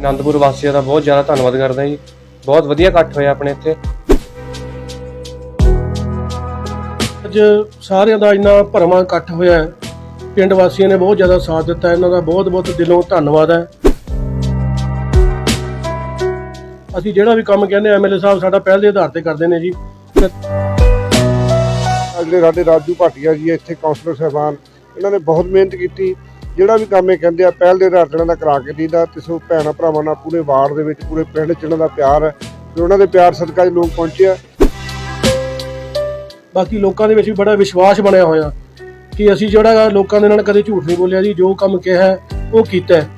ਆਨੰਦਪੁਰ ਵਾਸੀਆਂ ਦਾ ਬਹੁਤ ਜ਼ਿਆਦਾ ਧੰਨਵਾਦ ਕਰਦਾ ਜੀ। ਬਹੁਤ ਵਧੀਆ ਇਕੱਠ ਹੋਇਆ ਆਪਣੇ ਇੱਥੇ। ਅੱਜ ਸਾਰਿਆਂ ਦਾ ਇੰਨਾ ਭਰਵਾਂ ਇਕੱਠ ਹੋਇਆ ਹੈ। ਪਿੰਡ ਵਾਸੀਆਂ ਨੇ ਬਹੁਤ ਜ਼ਿਆਦਾ ਸਾਥ ਦਿੱਤਾ ਇਹਨਾਂ ਦਾ ਬਹੁਤ ਬਹੁਤ ਦਿਲੋਂ ਧੰਨਵਾਦ ਹੈ। ਅਸੀਂ ਜਿਹੜਾ ਵੀ ਕੰਮ ਕਹਿੰਦੇ ਐਮਐਲਏ ਸਾਹਿਬ ਸਾਡਾ ਪਹਿਲ ਦੇ ਆਧਾਰ ਤੇ ਕਰਦੇ ਨੇ ਜੀ। ਤੇ ਜਿਹੜੇ ਸਾਡੇ ਰਾਜੂ ਭਾਟੀਆ ਜੀ ਇੱਥੇ ਕਾਉਂਸਲਰ ਸਾਹਿਬਾਨ ਇਹਨਾਂ ਨੇ ਬਹੁਤ ਮਿਹਨਤ ਕੀਤੀ। ਜਿਹੜਾ ਵੀ ਕੰਮ ਇਹ ਕਹਿੰਦੇ ਆ ਪਹਿਲ ਦੇ ਆਧਾਰ ਤੇ ਇਹਨਾਂ ਦਾ ਕਰਾ ਕੇ ਦੀਦਾ ਤੇ ਸੋ ਭੈਣਾਂ ਭਰਾਵਾਂ ਨਾਲ ਪੂਰੇ ਵਾਰਡ ਦੇ ਵਿੱਚ ਪੂਰੇ ਪਿੰਡ 'ਚ ਇਹਨਾਂ ਦਾ ਪਿਆਰ ਹੈ ਤੇ ਉਹਨਾਂ ਦੇ ਪਿਆਰ ਸਦਕਾ ਅੱਜ ਲੋਕ ਪਹੁੰਚੇ ਆ ਬਾਕੀ ਲੋਕਾਂ ਦੇ ਵਿੱਚ ਵੀ ਬੜਾ ਵਿਸ਼ਵਾਸ ਬਣਿਆ ਹੋਇਆ ਕਿ ਅਸੀਂ ਜਿਹੜਾ ਲੋਕਾਂ ਦੇ ਨਾਲ ਕਦੇ ਝੂਠ ਨਹੀਂ ਬੋਲਿਆ ਜੀ ਜੋ ਕੰਮ ਕਿਹਾ ਹੈ, ਉਹ ਕੀਤਾ ਹੈ।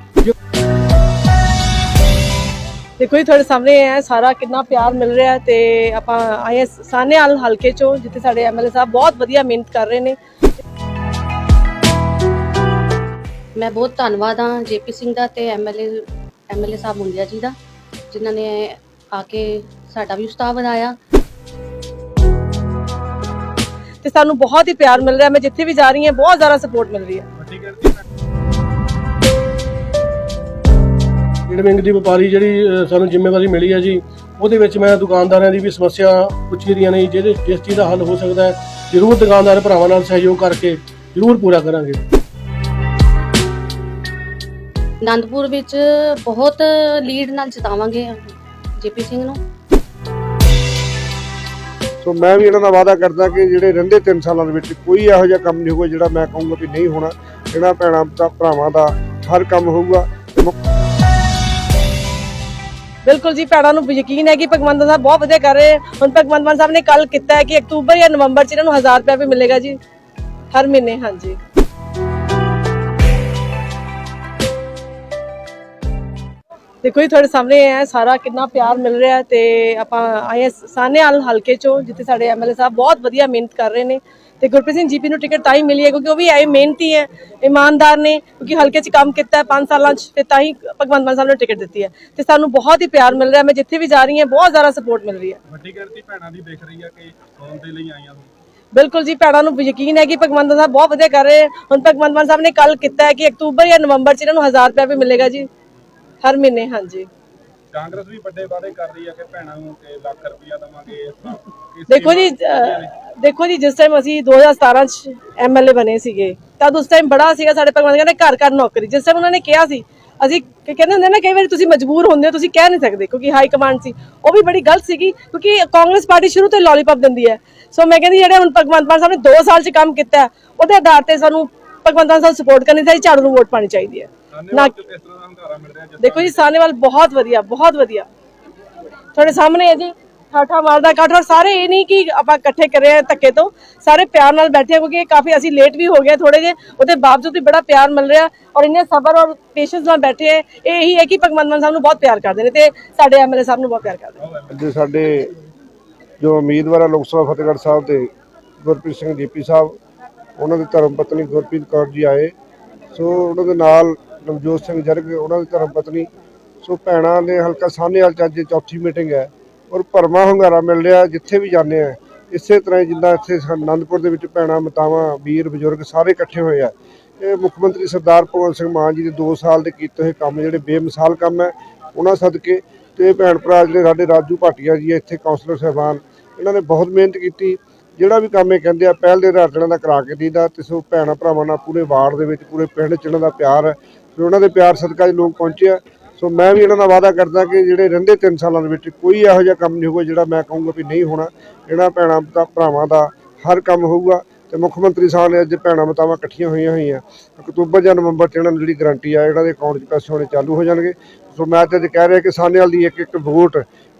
ਦੇਖੋ ਜੀ ਤੁਹਾਡੇ ਸਾਹਮਣੇ ਹੈ ਸਾਰਾ ਕਿੰਨਾ ਪਿਆਰ ਮਿਲ ਰਿਹਾ ਹੈ ਤੇ ਆਪਾਂ ਆਏ ਹਾਂ ਸਾਹਨੇਵਾਲ ਹਲਕੇ ਚੋਂ ਜਿੱਥੇ ਸਾਡੇ ਐਮਐਲਏ ਸਾਹਿਬ ਬਹੁਤ ਵਧੀਆ ਮਿਹਨਤ ਕਰ ਰਹੇ ਨੇ ਮੈਂ ਬਹੁਤ ਧੰਨਵਾਦ ਹਾਂ ਜੇਪੀ ਸਿੰਘ ਦਾ ਤੇ ਐਮਐਲਏ ਐਮਐਲਏ ਸਾਹਿਬ ਮੁੰਡਿਆ ਜੀ ਦਾ ਜਿਨ੍ਹਾਂ ਨੇ ਆ ਕੇ ਸਾਡਾ ਵੀ ਉਤਸ਼ਾਹ ਵਧਾਇਆ ਤੇ ਸਾਨੂੰ ਬਹੁਤ ਹੀ ਪਿਆਰ ਮਿਲ ਰਿਹਾ ਮੈਂ ਜਿੱਥੇ ਵੀ ਜਾ ਰਹੀ ਹਾਂ ਬਹੁਤ ਜ਼ਿਆਦਾ ਸਪੋਰਟ ਮਿਲ ਰਹੀ ਹੈ। ਵਿੰਗ ਦੀ ਵਪਾਰੀ ਜਿਹੜੀ ਸਾਨੂੰ ਜ਼ਿੰਮੇਵਾਰੀ ਮਿਲੀ ਹੈ ਜੀ ਉਹਦੇ ਵਿੱਚ ਮੈਂ ਦੁਕਾਨਦਾਰਾਂ ਦੀ ਵੀ ਸਮੱਸਿਆ ਪੁੱਛੀ ਦੀਆਂ ਨੇ ਜਿਹਦੇ ਜਿਸ ਚੀਜ਼ ਦਾ ਹੱਲ ਹੋ ਸਕਦਾ ਹੈ ਜ਼ਰੂਰ ਦੁਕਾਨਦਾਰ ਭਰਾਵਾਂ ਨਾਲ ਸਹਿਯੋਗ ਕਰਕੇ ਜ਼ਰੂਰ ਪੂਰਾ ਕਰਾਂਗੇ। ਆਨੰਦਪੁਰ ਵਿੱਚ ਬਹੁਤ ਲੀਡ ਨਾਲ ਜਿਤਾਵਾਂਗੇ ਜੇਪੀ ਸਿੰਘ ਨੂੰ। ਸੋ ਮੈਂ ਵੀ ਇਹਨਾਂ ਦਾ ਵਾਅਦਾ ਕਰਦਾ ਕਿ ਜਿਹੜੇ ਰਹਿੰਦੇ 3 ਸਾਲਾਂ ਦੇ ਵਿੱਚ ਕੋਈ ਇਹੋ ਜਿਹਾ ਕੰਮ ਨਹੀਂ ਹੋਊਗਾ ਜਿਹੜਾ ਮੈਂ ਕਹੂੰਗਾ ਵੀ ਨਹੀਂ ਹੋਣਾ। ਇਹਨਾਂ ਭੈਣਾਂ ਦਾ ਭਰਾਵਾਂ ਦਾ ਹਰ ਕੰਮ ਹੋਊਗਾ। ਬਿਲਕੁਲ ਜੀ ਭੈਣਾਂ ਨੂੰ ਯਕੀਨ ਹੈ ਕਿ ਭਗਵੰਤ ਮਾਨ ਸਾਹਿਬ ਬਹੁਤ ਵਧੀਆ ਕਰ ਰਹੇ। ਹੁਣ ਭਗਵੰਤ ਮਾਨ ਸਾਹਿਬ ਨੇ ਕੱਲ ਕੀਤਾ ਹੈ ਕਿ ਅਕਤੂਬਰ ਜਾਂ ਨਵੰਬਰ ਚ ਇਹਨਾਂ ਨੂੰ 1000 ਰੁਪਏ ਵੀ ਮਿਲੇਗਾ ਜੀ ਹਰ ਮਹੀਨੇ ਹਾਂਜੀ। ਦੇਖੋ ਜੀ ਤੁਹਾਡੇ ਸਾਹਮਣੇ ਹੈ ਸਾਰਾ ਕਿੰਨਾ ਪਿਆਰ ਮਿਲ ਰਿਹਾ ਹੈ ਤੇ ਆਪਾਂ ਆਏ ਹਾਂ ਸਾਹਨੇਵਾਲ ਹਲਕੇ ਚੋਂ ਜਿੱਥੇ ਸਾਡੇ ਐਮਐਲਏ ਸਾਹਿਬ ਬਹੁਤ ਵਧੀਆ ਮਿਹਨਤ ਕਰ ਰਹੇ ਨੇ ਤੇ ਗੁਰਪ੍ਰੀਤ ਸਿੰਘ ਜੀਪੀ ਨੂੰ ਟਿਕਟ ਤਾਂ ਹੀ ਮਿਲੀ ਹੈ ਕਿਉਂਕਿ ਉਹ ਵੀ ਆਏ ਮਿਹਨਤੀ ਹੈ ਇਮਾਨਦਾਰ ਨੇ ਕਿਉਂਕਿ ਹਲਕੇ 'ਚ ਕੰਮ ਕੀਤਾ ਹੈ 5 ਸਾਲਾਂ 'ਚ ਤੇ ਤਾਂ ਹੀ ਭਗਵੰਤ ਮਾਨ ਸਾਹਿਬ ਨੇ ਟਿਕਟ ਦਿੱਤੀ ਹੈ ਤੇ ਸਾਨੂੰ ਬਹੁਤ ਹੀ ਪਿਆਰ ਮਿਲ ਰਿਹਾ ਮੈਂ ਜਿੱਥੇ ਵੀ ਜਾ ਰਹੀ ਹਾਂ ਬਹੁਤ ਜ਼ਿਆਦਾ ਸਪੋਰਟ ਮਿਲ ਰਹੀ ਹੈ। ਵੱਡੀ ਗਿਣਤੀ ਭੈਣਾਂ ਦੀ ਦਿਖ ਰਹੀ ਆ ਕਿ ਕੌਮ ਦੇ ਲਈ ਆਈਆਂ ਹੋਣ ਬਿਲਕੁਲ ਜੀ ਭੈਣਾਂ ਨੂੰ ਯਕੀਨ ਹੈ ਕਿ ਭਗਵੰਤ ਸਾਹਿਬ ਬਹੁਤ ਵਧੀਆ ਕਰ ਰਹੇ ਹੈ। ਹੁਣ ਭਗਵੰਤ ਮਾਨ ਸਾਹਿਬ ਨੇ ਕੱਲ ਕੀਤਾ ਹੈ ਕਿ ਅਕਤੂਬਰ ਜਾਂ ਨਵੰਬਰ 'ਚ ਇਹਨਾਂ ਨੂੰ 1000 ਰੁਪਏ ਵੀ ਮਿਲੇਗਾ ਜੀ। ਹਰ ਮਹੀਨੇ ਹਾਂਜੀ। ਕਾਂਗਰਸ ਵੀ ਵੱਡੇ ਵਾਅਦੇ ਕਰ ਰਹੀ ਆ ਕਿ ਭੈਣਾਂ ਨੂੰ ਕਿ ਲੱਖ ਰੁਪਇਆ ਦਵਾਂਗੇ ਦੇਖੋ ਜੀ ਦੇਖੋ ਜੀ ਜਿਸ ਟਾਈਮ ਅਸੀਂ 2017 ਚ ਐਮਐਲਏ ਬਣੇ ਸੀਗੇ ਤਦ ਉਸ ਟਾਈਮ ਬੜਾ ਸੀਗਾ ਸਾਡੇ ਭਗਵੰਤ ਕਹਿੰਦੇ ਘਰ ਘਰ ਨੌਕਰੀ। ਜਿਸ ਟਾਈਮ ਉਹਨਾਂ ਨੇ ਕਿਹਾ ਸੀ ਅਸੀਂ ਕਹਿੰਦੇ ਹੁੰਦੇ ਨਾ ਕਈ ਵਾਰੀ ਤੁਸੀਂ ਮਜਬੂਰ ਹੁੰਦੇ ਹੋ ਤੁਸੀਂ ਕਹਿ ਨਹੀਂ ਸਕਦੇ ਕਿਉਂਕਿ ਹਾਈ ਕਮਾਂਡ ਸੀ। ਉਹ ਵੀ ਬੜੀ ਗਲਤ ਸੀਗੀ ਕਿਉਂਕਿ ਕਾਂਗਰਸ ਪਾਰਟੀ ਸ਼ੁਰੂ ਤੋਂ ਲੋਲੀਪੌਪ ਦਿੰਦੀ ਹੈ। ਸੋ ਮੈਂ ਕਹਿੰਦੀ ਜਿਹੜੇ ਹੁਣ ਭਗਵੰਤ ਮਾਨ ਸਾਹਿਬ ਨੇ 2 ਸਾਲ ਚ ਕੰਮ ਕੀਤਾ ਹੈ, ਉਹਦੇ ਆਧਾਰ ਤੇ ਸਾਨੂੰ ਭਗਵੰਤ ਮਾਨ ਸਾਹਿਬ ਸਪੋਰਟ ਕਰਨੀ ਚਾਹੀਦੀ ਝਾੜੂ ਨੂੰ ਵੋਟ ਪਾਣੀ ਚਾਹੀਦੀ ਹੈ। ਨਾ ਦੇਖੋ ਜੀ ਸਾਹਨੇਵਾਲ ਬਹੁਤ ਵਧੀਆ ਬਹੁਤ ਵਧੀਆ। ਤੁਹਾਡੇ ਸਾਹਮਣੇ ਹੈ ਜੀ ਠਾਠਾ ਮਾਰਦਾ ਇਕੱਠ ਔਰ ਸਾਰੇ ਇਹ ਨਹੀਂ ਕਿ ਆਪਾਂ ਇਕੱਠੇ ਕਰੇ ਆ ਧੱਕੇ ਤੋਂ। ਸਾਰੇ ਪਿਆਰ ਨਾਲ ਬੈਠੇ ਇਹ ਕਾਫੀ ਅਸੀਂ ਲੇਟ ਵੀ ਹੋ ਗਏ ਥੋੜੇ ਜੇ ਉਹਦੇ ਬਾਵਜੂਦ ਵੀ ਬੜਾ ਪਿਆਰ ਮਿਲ ਰਿਹਾ ਔਰ ਇੰਨੇ ਸਬਰ ਔਰ ਪੇਸ਼ੈਂਸ ਨਾਲ ਬੈਠੇ ਆ। ਇਹ ਇਹੀ ਹੈ ਕਿ ਭਗਵੰਤ ਮਾਨ ਸਾਹਿਬ ਨੂੰ ਬਹੁਤ ਪਿਆਰ ਕਰਦੇ ਨੇ ਤੇ ਸਾਡੇ ਐਮਐਲਏ ਸਾਹਿਬ ਨੂੰ ਬਹੁਤ ਪਿਆਰ ਕਰਦੇ ਨੇ। ਸਾਡੇ ਜੋ ਉਮੀਦਵਾਰ ਆ ਲੋਕ ਸਭਾ ਫਤਿਹਗੜ੍ਹ ਸਾਹਿਬ ਦੇ ਗੁਰਪ੍ਰੀਤ ਸਿੰਘ ਜੀਪੀ ਸਾਹਿਬ ਉਹਨਾਂ ਦੀ ਧਰਮ ਪਤਨੀ ਗੁਰਪ੍ਰੀਤ ਕੌਰ ਜੀ ਆਏ। ਸੋ ਉਹਨਾਂ ਦੇ ਨਾਲ ਨਵਜੋਤ ਸਿੰਘ ਜਰਗ, ਉਹਨਾਂ ਦੀ ਧਰਮ ਪਤਨੀ। ਸੋ ਭੈਣਾਂ ਦੇ ਹਲਕਾ ਸਾਹਨੇਵਾਲ ਚ ਅੱਜ ਚੌਥੀ ਮੀਟਿੰਗ ਹੈ ਔਰ ਭਰਮਾ ਹੁੰਗਾਰਾ ਮਿਲ ਰਿਹਾ, ਜਿੱਥੇ ਵੀ ਜਾਂਦੇ ਆ। ਇਸੇ ਤਰ੍ਹਾਂ ਹੀ ਜਿੱਦਾਂ ਇੱਥੇ ਸਾ- ਆਨੰਦਪੁਰ ਦੇ ਵਿੱਚ ਭੈਣਾਂ, ਮਾਤਾਵਾਂ, ਵੀਰ, ਬਜ਼ੁਰਗ ਸਾਰੇ ਇਕੱਠੇ ਹੋਏ ਆ। ਇਹ ਮੁੱਖ ਮੰਤਰੀ ਸਰਦਾਰ ਭਗਵੰਤ ਸਿੰਘ ਮਾਨ ਜੀ ਦੇ 2 ਸਾਲ ਦੇ ਕੀਤੇ ਹੋਏ ਕੰਮ ਜਿਹੜੇ ਬੇਮਿਸਾਲ ਕੰਮ ਹੈ, ਉਹਨਾਂ ਸਦਕੇ ਤੇ ਭੈਣ ਭਰਾ ਜਿਹੜੇ ਸਾਡੇ ਰਾਜੂ ਭਾਟੀਆ ਜੀ ਆ, ਇੱਥੇ ਕਾਉਂਸਲਰ ਸਾਹਿਬਾਨ, ਇਹਨਾਂ ਨੇ ਬਹੁਤ ਮਿਹਨਤ ਕੀਤੀ। ਜਿਹੜਾ ਵੀ ਕੰਮ ਇਹ ਕਹਿੰਦੇ ਆ, ਪਹਿਲ ਦੇ ਆਧਾਰ ਤੇ ਇਹਨਾਂ ਦਾ ਕਰਾ ਕੇ ਦੀਦਾ ਤੇ ਸੋ ਭੈਣਾਂ ਭਰਾਵਾਂ ਨਾਲ ਪੂਰੇ ਵਾਰਡ ਦੇ ਵਿੱਚ, ਪੂਰੇ ਪਿੰਡ 'ਚ ਇਹਨਾਂ ਦਾ ਪਿਆਰ ਹੈ। ਫਿਰ ਉਹਨਾਂ ਦੇ ਪਿਆਰ ਸਦਕਾ ਅੱਜ ਲੋਕ ਪਹੁੰਚੇ ਆ। ਸੋ ਮੈਂ ਵੀ ਇਹਨਾਂ ਦਾ ਵਾਅਦਾ ਕਰਦਾ ਕਿ ਜਿਹੜੇ ਰਹਿੰਦੇ 3 ਸਾਲਾਂ ਦੇ ਵਿੱਚ ਕੋਈ ਇਹੋ ਜਿਹਾ ਕੰਮ ਨਹੀਂ ਹੋਊਗਾ ਜਿਹੜਾ ਮੈਂ ਕਹੂੰਗਾ ਵੀ ਨਹੀਂ ਹੋਣਾ। ਇਹਨਾਂ ਭੈਣਾਂ ਦਾ, ਭਰਾਵਾਂ ਦਾ ਹਰ ਕੰਮ ਹੋਊਗਾ ਤੇ ਮੁੱਖ ਮੰਤਰੀ ਸਾਹਿਬ ਨੇ ਅੱਜ ਭੈਣਾਂ ਮਤਾਵਾਂ ਇਕੱਠੀਆਂ ਹੋਈਆਂ ਹੋਈਆਂ। ਅਕਤੂਬਰ ਜਾਂ ਨਵੰਬਰ 'ਚ ਇਹਨਾਂ ਨੂੰ ਜਿਹੜੀ ਗਰੰਟੀ ਆ, ਇਹਨਾਂ ਦੇ ਅਕਾਊਂਟ 'ਚ ਪੈਸੇ ਹੋਣੇ ਚਾਲੂ ਹੋ ਜਾਣਗੇ। ਸੋ ਮੈਂ ਤਾਂ ਅੱਜ ਕਹਿ ਰਿਹਾ ਕਿ ਸਾਨੇਵਾਲ ਦੀ ਇੱਕ ਇੱਕ ਵੋਟ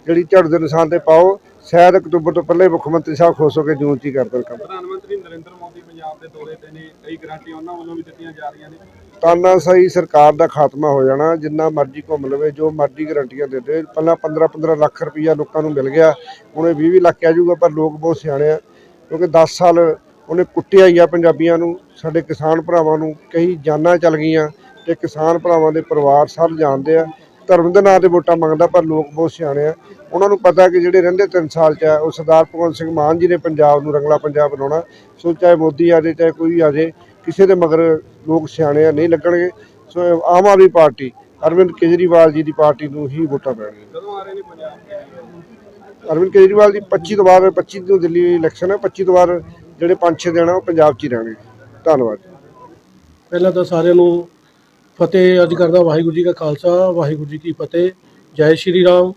ਜਿਹੜੀ ਝੜ ਦੇ ਨਿਸ਼ਾਨ ਤੇ ਪਾਓ। ਸ਼ਾਇਦ ਅਕਤੂਬਰ ਤੋਂ ਪਹਿਲਾਂ ਮੁੱਖ ਮੰਤਰੀ ਸਾਹਿਬ ਖੁਸ਼ ਹੋ ਕੇ ਜੂਨ 'ਚ ਹੀ ਕਰ ਦੇਣ ਕੰਮ। ਪ੍ਰਧਾਨ ਮੰਤਰੀ ਨਰਿੰਦਰ ਮੋਦੀ ਪੰਜਾਬ ਦੇ ਦੌਰੇ ਤੇ ਨੇ ਕਈ ਗਰੰਟੀਆਂ ਉਹਨਾਂ ਵੱਲੋਂ ਵੀ ਦਿੱਤੀਆਂ ਜਾ ਰਹੀਆਂ ਨੇ। ਤਾਨਾ ਸਹੀ ਸਰਕਾਰ ਦਾ ਖਾਤਮਾ ਹੋ ਜਾਣਾ ਜਿੰਨਾ ਮਰਜ਼ੀ ਘੁੰਮ ਲਵੇ ਜੋ ਮਰਜ਼ੀ ਗਰੰਟੀਆਂ ਦੇ ਦੇ ਪਹਿਲਾਂ 15 15 ਲੱਖ ਰੁਪਈਆ ਲੋਕਾਂ ਨੂੰ ਮਿਲ ਗਿਆ ਹੁਣ ਇਹ 20 20 ਲੱਖ ਕਹਿ ਜਾਊਗਾ ਪਰ ਲੋਕ ਬਹੁਤ ਸਿਆਣੇ ਆ ਕਿਉਂਕਿ 10 ਸਾਲ ਉਹਨੇ ਕੁੱਟਿਆ ਹੀ ਆ ਪੰਜਾਬੀਆਂ ਨੂੰ ਸਾਡੇ ਕਿਸਾਨ ਭਰਾਵਾਂ ਨੂੰ ਕਈ ਜਾਨਾਂ ਚਲ ਗਈਆਂ ਤੇ ਕਿਸਾਨ ਭਰਾਵਾਂ ਦੇ ਪਰਿਵਾਰ ਸਭ ਜਾਣਦੇ ਆ ਧਰਮ ਦੇ ਨਾਂ ਤੇ ਵੋਟਾਂ ਮੰਗਦਾ ਪਰ ਲੋਕ ਬਹੁਤ ਸਿਆਣੇ ਆ। ਉਹਨਾਂ ਨੂੰ ਪਤਾ ਕਿ ਜਿਹੜੇ ਰਹਿੰਦੇ 3 ਸਾਲ ਚ ਆ, ਉਹ ਸਰਦਾਰ ਭਗਵੰਤ ਸਿੰਘ ਮਾਨ ਜੀ ਨੇ ਪੰਜਾਬ ਨੂੰ ਰੰਗਲਾ ਪੰਜਾਬ ਬਣਾਉਣਾ। ਸੋ ਚਾਹੇ ਮੋਦੀ ਆ ਜਾਏ ਚਾਹੇ ਕੋਈ ਆ ਜਾਏ ਕਿਸੇ ਦੇ ਮਗਰ ਲੋਕ ਸਿਆਣੇ ਆ, ਨਹੀਂ ਲੱਗਣਗੇ। ਸੋ ਆਮ ਆਦਮੀ ਪਾਰਟੀ, ਅਰਵਿੰਦ ਕੇਜਰੀਵਾਲ ਜੀ ਦੀ ਪਾਰਟੀ ਨੂੰ ਹੀ ਵੋਟਾਂ ਪੈਣਗੀਆਂ। ਕਦੋਂ ਆ ਰਹੇ ਨੇ ਪੰਜਾਬ ਅਰਵਿੰਦ ਕੇਜਰੀਵਾਲ ਦੀ 25 ਤੋਂ ਬਾਅਦ 25 ਤੋਂ ਦਿੱਲੀ ਇਲੈਕਸ਼ਨ ਹੈ 25 ਤੋਂ ਬਾਅਦ ਜਿਹੜੇ 5-6 ਦਿਨ ਆ, ਉਹ ਪੰਜਾਬ 'ਚ ਹੀ ਰਹਿਣਗੇ। ਧੰਨਵਾਦ। ਪਹਿਲਾਂ ਤਾਂ ਸਾਰਿਆਂ ਨੂੰ ਫਤਿਹ ਅੱਜ ਕਰਦਾ ਵਾਹਿਗੁਰੂ ਜੀ ਕਾ ਖਾਲਸਾ, ਵਾਹਿਗੁਰੂ ਜੀ ਕੀ ਫਤਿਹ, ਜੈ ਸ਼੍ਰੀ ਰਾਮ।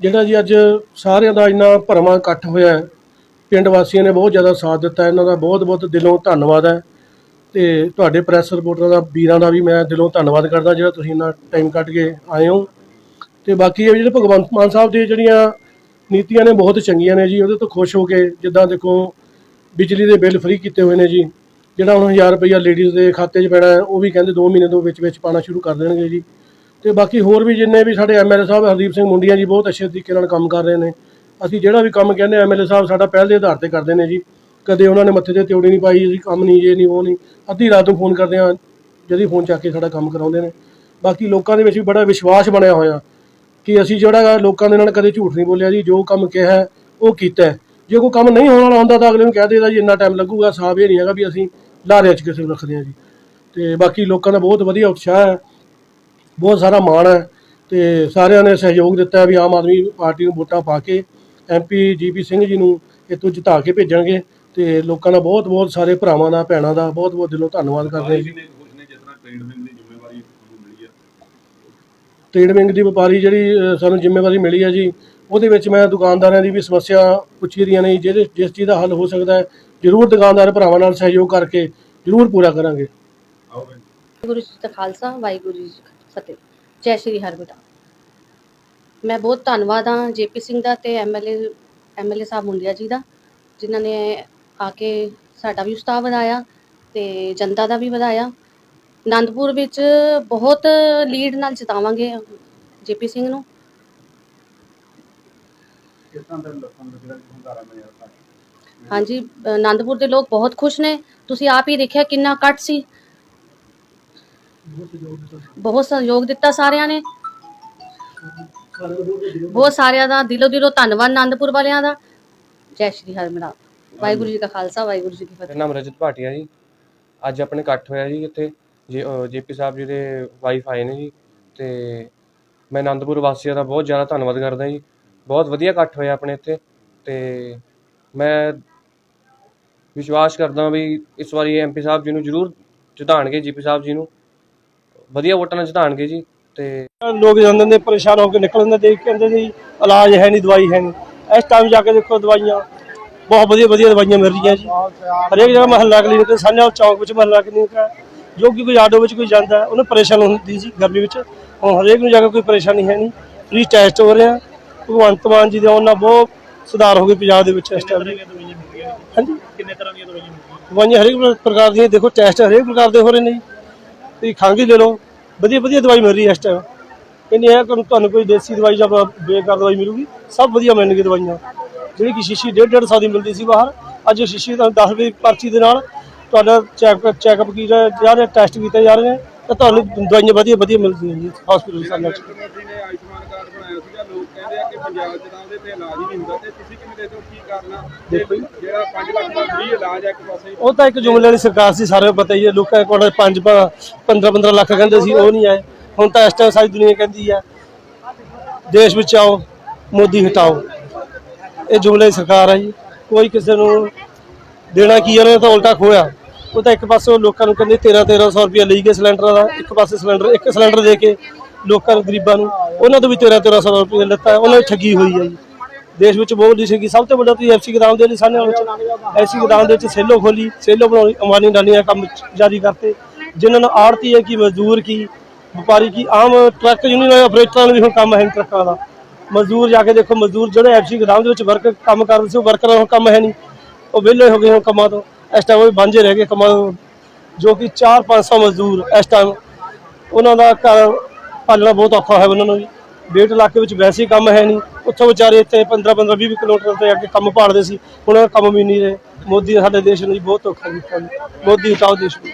ਜਿਹੜਾ ਜੀ ਅੱਜ ਸਾਰਿਆਂ ਦਾ ਇੰਨਾ ਭਰਵਾਂ ਇਕੱਠ ਹੋਇਆ ਪਿੰਡ ਵਾਸੀਆਂ ਨੇ ਬਹੁਤ ਜ਼ਿਆਦਾ ਸਾਥ ਦਿੱਤਾ, ਇਹਨਾਂ ਦਾ ਬਹੁਤ ਬਹੁਤ ਦਿਲੋਂ ਧੰਨਵਾਦ ਹੈ। ਤੇ ਤੁਹਾਡੇ ਪ੍ਰੈਸ ਰਿਪੋਰਟਰਾਂ ਦਾ, ਵੀਰਾਂ ਦਾ ਵੀ ਮੈਂ ਦਿਲੋਂ ਧੰਨਵਾਦ ਕਰਦਾ, ਜਿਹੜਾ ਤੁਸੀਂ ਇੰਨਾ ਟਾਈਮ ਕੱਢ ਕੇ ਆਏ ਹੋ। ਤੇ ਬਾਕੀ ਇਹ ਜਿਹੜੇ ਭਗਵੰਤ ਮਾਨ ਸਾਹਿਬ ਦੀ ਜਿਹੜੀਆਂ ਨੀਤੀਆਂ ਨੇ, ਬਹੁਤ ਚੰਗੀਆਂ ਨੇ ਜੀ, ਉਹਦੇ ਤੋਂ ਖੁਸ਼ ਹੋ ਕੇ ਜਿੱਦਾਂ ਦੇਖੋ, ਬਿਜਲੀ ਦੇ ਬਿੱਲ ਫ੍ਰੀ ਕੀਤੇ ਹੋਏ ਨੇ ਜੀ। ਜਿਹੜਾ ਹੁਣ 1000 ਰੁਪਈਆ ਲੇਡੀਜ਼ ਦੇ ਖਾਤੇ 'ਚ ਪੈਣਾ ਹੈ ਉਹ ਵੀ ਕਹਿੰਦੇ 2 ਮਹੀਨੇ ਦੇ ਵਿੱਚ ਵਿੱਚ ਪਾਣਾ ਸ਼ੁਰੂ ਕਰ ਦੇਣਗੇ ਜੀ। ਤੇ ਬਾਕੀ ਹੋਰ ਵੀ ਜਿੰਨੇ ਵੀ ਸਾਡੇ ਐਮਐਲਏ ਸਾਹਿਬ ਹਰਦੀਪ ਸਿੰਘ ਮੁੰਡੀਆਂ ਜੀ ਬਹੁਤ ਅੱਛੇ ਤਰੀਕੇ ਨਾਲ ਕੰਮ ਕਰ ਰਹੇ ਨੇ। ਅਸੀਂ ਜਿਹੜਾ ਵੀ ਕੰਮ ਕਹਿੰਦੇ ਐਮਐਲਏ ਸਾਹਿਬ ਸਾਡਾ ਪਹਿਲ ਦੇ ਆਧਾਰ ਤੇ ਕਰਦੇ ਨੇ ਜੀ। ਕਦੇ ਉਹਨਾਂ ਨੇ ਮੱਥੇ ਤੇ ਤਿਉੜੀ ਨਹੀਂ ਪਾਈ ਅਸੀਂ ਕੰਮ ਨਹੀਂ ਇਹ ਨਹੀਂ ਉਹ ਨਹੀਂ। ਅੱਧੀ ਰਾਤ ਨੂੰ ਫੋਨ ਕਰਦੇ ਆ ਜਦੀ ਫੋਨ ਚੱਕ ਕੇ ਸਾਡਾ ਕੰਮ ਕਰਾਉਂਦੇ ਨੇ। ਬਾਕੀ ਲੋਕਾਂ ਦੇ ਵਿੱਚ ਵੀ ਬੜਾ ਵਿਸ਼ਵਾਸ ਬਣਿਆ ਹੋਇਆ ਕਿ ਅਸੀਂ ਜਿਹੜਾ ਲੋਕਾਂ ਦੇ ਨਾਲ ਕਦੇ ਝੂਠ ਨਹੀਂ ਬੋਲਿਆ ਜੀ। ਜੋ ਕੰਮ ਕਿਹਾ ਹੈ, ਉਹ ਕੀਤਾ ਹੈ। ਜੇ ਕੋਈ ਕੰਮ ਨਹੀਂ ਹੋਣ ਵਾਲਾ ਹੁੰਦਾ ਤਾਂ ਅਗਲੇ ਨੂੰ ਕਹਿ ਦੇਦਾ ਜੀ ਇੰਨਾ ਟਾਈਮ ਲੱਗੂਗਾ ਸਾਫ਼ ਇਹ ਨਹੀਂ ਹੈਗਾ ਵੀ ਅਸੀਂ ਲਾਰਿਆਂ 'ਚ ਕਿਸੇ ਨੂੰ ਰੱਖਦੇ ਹਾਂ ਜੀ। ਤੇ ਬਾਕੀ ਲੋਕਾਂ ਦਾ ਬਹੁਤ ਵਧੀਆ ਉਤਸ਼ਾਹ ਹੈ ਬਹੁਤ ਸਾਰਾ ਮਾਣ ਹੈ ਤੇ ਸਾਰਿਆਂ ਨੇ ਸਹਿਯੋਗ ਦਿੱਤਾ ਵੀ ਆਮ ਆਦਮੀ ਪਾਰਟੀ ਨੂੰ ਵੋਟਾਂ ਪਾ ਕੇ ਐਮਪੀ ਜੀਪੀ ਸਿੰਘ ਜੀ ਨੂੰ ਇੱਥੋਂ ਜਿਤਾ ਕੇ ਭੇਜਣਗੇ ਤੇ ਲੋਕਾਂ ਦਾ ਬਹੁਤ ਬਹੁਤ ਸਾਰੇ ਭਰਾਵਾਂ ਦਾ ਭੈਣਾਂ ਦਾ ਬਹੁਤ ਬਹੁਤ ਦਿਲੋਂ ਧੰਨਵਾਦ ਕਰਦੇ ਜੀ। ਟ੍ਰੇਡ ਵਿੰਗ ਦੀ ਵਪਾਰੀ ਜਿਹੜੀ ਸਾਨੂੰ ਜ਼ਿੰਮੇਵਾਰੀ ਮਿਲੀ ਹੈ ਜੀ ਉਹਦੇ ਵਿੱਚ ਮੈਂ ਦੁਕਾਨਦਾਰਾਂ ਦੀ ਵੀ ਸਮੱਸਿਆ ਪੁੱਛੀ ਰਹੀਆਂ ਨੇ ਜੀ, ਜਿਹਦੇ ਜਿਸ ਚੀਜ਼ ਦਾ ਹੱਲ ਹੋ ਸਕਦਾ ਹੈ ਜ਼ਰੂਰ ਦੁਕਾਨਦਾਰ ਭਰਾਵਾਂ ਨਾਲ ਸਹਿਯੋਗ ਕਰਕੇ ਜ਼ਰੂਰ ਪੂਰਾ ਕਰਾਂਗੇ। ਵਾਹਿਗੁਰੂ ਜੀ ਦਾ ਖਾਲਸਾ ਵਾਹਿਗੁਰੂ ਜੀ ਕੀ ਫਤਿਹ। ਜੈ ਸ਼੍ਰੀ ਹਰਮਿਤਾ ਮੈਂ ਬਹੁਤ ਧੰਨਵਾਦ ਹਾਂ ਜੇਪੀ ਸਿੰਘ ਦਾ ਤੇ ਐਮਐਲਏ ਐਮਐਲਏ ਸਾਹਿਬ ਮੁੰਡਿਆ ਜੀ ਦਾ ਜਿਨ੍ਹਾਂ ਨੇ ਆ ਕੇ ਸਾਡਾ ਵੀ ਉਤਸ਼ਾਹ ਵਧਾਇਆ ਤੇ ਜਨਤਾ ਦਾ ਵੀ ਵਧਾਇਆ। ਆਨੰਦਪੁਰ ਵਿੱਚ ਬਹੁਤ ਲੀਡ ਨਾਲ ਜਿਤਾਵਾਂਗੇ ਜੇਪੀ ਸਿੰਘ ਨੂੰ। ਕਿਸ ਤਰ੍ਹਾਂ ਦਾ ਲੋਕਾਂ ਦਾ ਜਿਹੜਾ ਹੁੰਗਾਰਾ ਮਿਲਿਆ ਤੁਹਾਨੂੰ? ਹਾਂਜੀ ਆਨੰਦਪੁਰ ਦੇ ਲੋਕ ਬਹੁਤ ਖੁਸ਼ ਨੇ। ਤੁਸੀਂ ਆਪ ਹੀ ਦੇਖਿਆ ਕਿੰਨਾ ਕੱਟ ਸੀ। ਬਹੁਤ ਸਹਿਯੋਗ ਦਿੱਤਾ ਸਾਰਿਆਂ ਨੇ। ਬਹੁਤ ਸਾਰਿਆਂ ਦਾ ਦਿਲੋਂ ਦਿਲੋਂ ਧੰਨਵਾਦ ਆਨੰਦਪੁਰ ਵਾਲਿਆਂ ਦਾ। ਜੈ ਸ਼੍ਰੀ ਹਰਮਿਲਾ ਵਾਹਿਗੁਰੂ ਜੀ ਕਾ ਖਾਲਸਾ ਵਾਹਿਗੁਰੂ ਜੀ ਕੀ ਮੇਰਾ ਫਤਿਹ ਨਾਮ ਰਜਤ ਭਾਟੀਆ ਜੀ। ਅੱਜ ਆਪਣੇ ਇਕੱਠ ਹੋਇਆ ਜੀ ਇੱਥੇ। ਜੇ ਜੇਪੀ ਸਾਹਿਬ ਜੀ ਦੇ ਵਾਈਫ ਆਏ ਨੇ ਜੀ। ਤੇ ਮੈਂ ਆਨੰਦਪੁਰ ਵਾਸੀਆਂ ਦਾ ਬਹੁਤ ਜ਼ਿਆਦਾ ਧੰਨਵਾਦ ਕਰਦਾ ਜੀ। ਬਹੁਤ ਵਧੀਆ ਇਕੱਠ ਹੋਇਆ ਆਪਣੇ ਇੱਥੇ ਤੇ ਮੈਂ ਵਿਸ਼ਵਾਸ ਕਰਦਾ ਵੀ ਇਸ ਵਾਰੀ ਐਮਪੀ ਸਾਹਿਬ ਜੀ ਨੂੰ ਜ਼ਰੂਰ ਜਿਤਾਣਗੇ ਜੀਪੀ ਸਾਹਿਬ ਜੀ ਨੂੰ। ਵਧੀਆ ਵੋਟਾਂ ਨਾਲ ਜਿਤਾਣਗੇ ਜੀ ਤੇ ਲੋਕ ਜਾਂਦੇ ਨੇ, ਪਰੇਸ਼ਾਨ ਹੋ ਕੇ ਨਿਕਲਦੇ ਨੇ ਕਹਿੰਦੇ ਜੀ, ਇਲਾਜ ਹੈ ਨਹੀਂ, ਦਵਾਈ ਹੈ ਨਹੀਂ। ਇਸ ਟਾਈਮ ਜਾ ਕੇ ਦੇਖੋ ਦਵਾਈਆਂ, ਬਹੁਤ ਵਧੀਆ ਵਧੀਆ ਦਵਾਈਆਂ ਮਿਲ ਰਹੀਆਂ ਜੀ। ਹਰੇਕ ਜਗ੍ਹਾ ਮਹੱਲਾ ਕਲੀਨਿਕ ਸਾਂਝਾ ਚੌਂਕ ਵਿੱਚ ਮਹੱਲਾ ਕਲੀਨਿਕ ਹੈ। ਜੋ ਕਿ ਕੋਈ ਆਟੋ ਵਿੱਚ ਕੋਈ ਜਾਂਦਾ, ਉਹਨੂੰ ਪਰੇਸ਼ਾਨ ਹੁੰਦੀ ਸੀ ਗਰਮੀ ਵਿੱਚ। ਹੁਣ ਹਰੇਕ ਨੂੰ ਜਾ ਕੇ ਕੋਈ ਪਰੇਸ਼ਾਨੀ ਹੈ ਨਹੀਂ। ਫ੍ਰੀ ਟੈਸਟ ਹੋ ਰਿਹਾ ਭਗਵੰਤ ਮਾਨ ਜੀ ਦੇ ਆਉਣ ਨਾਲ ਬਹੁਤ ਸੁਧਾਰ ਹੋ ਗਏ ਪੰਜਾਬ ਦੇ ਵਿੱਚ ਇਸ ਟਾਈਮ ਹਾਂਜੀ। ਕਿੰਨੇ ਤਰ੍ਹਾਂ ਦੀਆਂ ਦਵਾਈਆਂ ਦਵਾਈਆਂ ਹਰੇਕ ਪ੍ਰਕਾਰ ਦੀਆਂ ਦੇਖੋ ਟੈਸਟ ਹਰੇਕ ਪ੍ਰਕਾਰ ਦੇ ਹੋ ਰਹੇ ਨੇ ਜੀ। ਤੁਸੀਂ ਹੀ ਲੈ ਲਓ। ਵਧੀਆ ਵਧੀਆ ਦਵਾਈ ਮਿਲ ਰਹੀ ਹੈ ਇਸ ਟਾਈਮ ਇਹ ਨਹੀਂ ਹੈ ਕਿ ਤੁਹਾਨੂੰ ਕੋਈ ਦੇਸੀ ਦਵਾਈ ਜਾਂ ਬੇਕਾਰ ਦਵਾਈ ਮਿਲੂਗੀ। ਸਭ ਵਧੀਆ ਮਿਲਣਗੇ ਦਵਾਈਆਂ। ਜਿਹੜੀ ਕਿ ਸ਼ੀਸ਼ੀ ਡੇਢ ਡੇਢ ਸੌ ਦੀ ਮਿਲਦੀ ਸੀ ਬਾਹਰ। ਅੱਜ ਸ਼ੀਸ਼ੀ ਤੁਹਾਨੂੰ 10 ਰੁਪਏ ਦੀ ਪਰਚੀ ਦੇ ਨਾਲ ਤੁਹਾਡਾ ਚੈੱਕ ਚੈੱਕਅਪ ਕੀਤਾ ਜਾ ਰਿਹਾ ਟੈਸਟ ਕੀਤੇ ਜਾ ਰਹੇ ਨੇ। ਤਾਂ ਤੁਹਾਨੂੰ ਦਵਾਈਆਂ ਵਧੀਆ ਵਧੀਆ ਮਿਲਦੀਆਂ ਜੀ ਹਸਪੀਟਲ ਸਾਨੂੰ ਮੁੱਖ ਮੰਤਰੀ ਨੇ ਆਯੁਸ਼ਮਾਨ ਕਾਰਡ ਬਣਾਇਆ ਸੀਗਾ ਲੋਕ ਕਹਿੰਦੇ ਆ ਕਿ ਪੰਜਾਬ 'ਚ ਤਾਂ ਉਹਦੇ ਤੇ ਇਲਾਜ ਹੀ ਨਹੀਂ ਹੁੰਦਾ ਤੇ ਤੁਸੀਂ ਕਿਵੇਂ ਦੇਖਦੇ ਕੀ ਕਰਨਾ ਦੇਖੋ ਜਿਹੜਾ 5 ਲੱਖ ਦਾ ਫ੍ਰੀ ਇਲਾਜ ਹੈ ਇੱਕ ਪਾਸੇ ਉਹ ਤਾਂ ਇੱਕ ਜੁਮਲੇ ਵਾਲੀ ਸਰਕਾਰ ਸੀ ਸਾਰਿਆਂ ਪਤਾ ਹੀ ਹੈ। ਲੋਕਾਂ ਕੋਲ 5 15 15 ਲੱਖ ਕਹਿੰਦੇ ਸੀ ਉਹ ਨਹੀਂ ਆਏ। ਹੁਣ ਤਾਂ ਇਸ ਟਾਈਮ ਸਾਰੀ ਦੁਨੀਆ ਕਹਿੰਦੀ ਹੈ ਦੇਸ਼ ਵਿੱਚ ਆਓ ਮੋਦੀ ਹਟਾਓ। ਇਹ ਜੁਮਲੇ ਦੀ ਸਰਕਾਰ ਹੈ ਜੀ। ਕੋਈ ਕਿਸੇ ਨੂੰ ਦੇਣਾ ਕੀ ਹੈ, ਤਾਂ ਉਲਟਾ ਖੋਇਆ ਉਹ ਤਾਂ ਇੱਕ ਪਾਸੇ ਲੋਕਾਂ ਨੂੰ ਕਹਿੰਦੇ 13 1300 ਰੁਪਏ ਲਈ ਗਏ ਸਿਲੰਡਰਾਂ ਦਾ ਇੱਕ ਪਾਸੇ ਸਿਲੰਡਰ ਇੱਕ ਸਿਲੰਡਰ ਦੇ ਕੇ ਲੋਕਾਂ ਨੂੰ ਗਰੀਬਾਂ ਨੂੰ, ਉਹਨਾਂ ਤੋਂ ਵੀ 13 1300 ਰੁਪਏ ਲੱਤਾ ਉਹਨਾਂ ਦੀ ਠੱਗੀ ਹੋਈ ਹੈ ਜੀ। ਦੇਸ਼ ਵਿੱਚ ਬਹੁਤ ਦੀ ਸੀਗੀ ਸਭ ਤੋਂ ਵੱਡਾ ਤੁਸੀਂ ਐਫਸੀ ਗੋਦਾਮ ਦੇ ਲਈ ਸਾਹਮਣੇ ਵਿੱਚ ਐਫਸੀ ਗੋਦਾਮ ਦੇ ਵਿੱਚ ਸੇਲੋ ਖੋਲੀ, ਸੇਲੋ ਬਣਾਉਣੀ, ਅੰਬਾਨੀ ਦਾ ਕੰਮ ਜਾਰੀ ਕਰਤੇ। ਜਿਨ੍ਹਾਂ ਨੂੰ ਆੜਤੀ ਹੈ ਕਿ ਮਜ਼ਦੂਰ ਕੀ, ਵਪਾਰੀ ਕੀ, ਆਮ ਟਰੱਕ ਯੂਨੀਅਨ ਆਪਰੇਟਰਾਂ ਨੂੰ ਵੀ ਹੁਣ ਕੰਮ ਹੈ ਨਹੀਂ ਟਰੱਕਾਂ ਦਾ। ਮਜ਼ਦੂਰ ਜਾ ਕੇ ਦੇਖੋ, ਮਜ਼ਦੂਰ ਜਿਹੜੇ ਐਫਸੀ ਗੋਦਾਮ ਦੇ ਵਿੱਚ ਵਰਕ ਕੰਮ ਕਰਦੇ ਸੀ, ਉਹ ਵਰਕਰਾਂ ਨੂੰ ਕੰਮ ਹੈ ਨਹੀਂ। ਉਹ ਵਿਹਲੇ ਹੋ ਗਏ ਹੁਣ ਕੰਮਾਂ ਤੋਂ। ਇਸ ਟਾਈਮ ਉਹ ਵੀ ਵਾਂਝੇ ਰਹਿ ਗਏ ਕੰਮਾਂ ਤੋਂ। ਜੋ ਕਿ 4-500 ਮਜ਼ਦੂਰ ਇਸ ਟਾਈਮ ਉਹਨਾਂ ਦਾ ਘਰ ਪਾਲਣਾ ਬਹੁਤ ਔਖਾ ਹੋਇਆ ਉਹਨਾਂ ਨੂੰ ਜੀ। ਬੇਟ ਇਲਾਕੇ ਵਿੱਚ ਵੈਸੇ ਹੀ ਕੰਮ ਹੈ ਨਹੀਂ। ਉੱਥੋਂ ਵਿਚਾਰੇ ਇੱਥੇ 15-15 20 ਕਿਲੋਮੀਟਰ ਤੇ ਅੱਗੇ ਕੰਮ ਭਾਲਦੇ ਸੀ। ਹੁਣ ਉਹ ਕੰਮ ਵੀ ਨਹੀਂ ਰਹੇ। ਮੋਦੀ ਨੇ ਸਾਡੇ ਦੇਸ਼ ਨੂੰ ਜੀ ਬਹੁਤ ਔਖਾ ਕੀਤਾ ਮੋਦੀ ਹਟਾਓ ਦੇਸ਼ ਨੂੰ।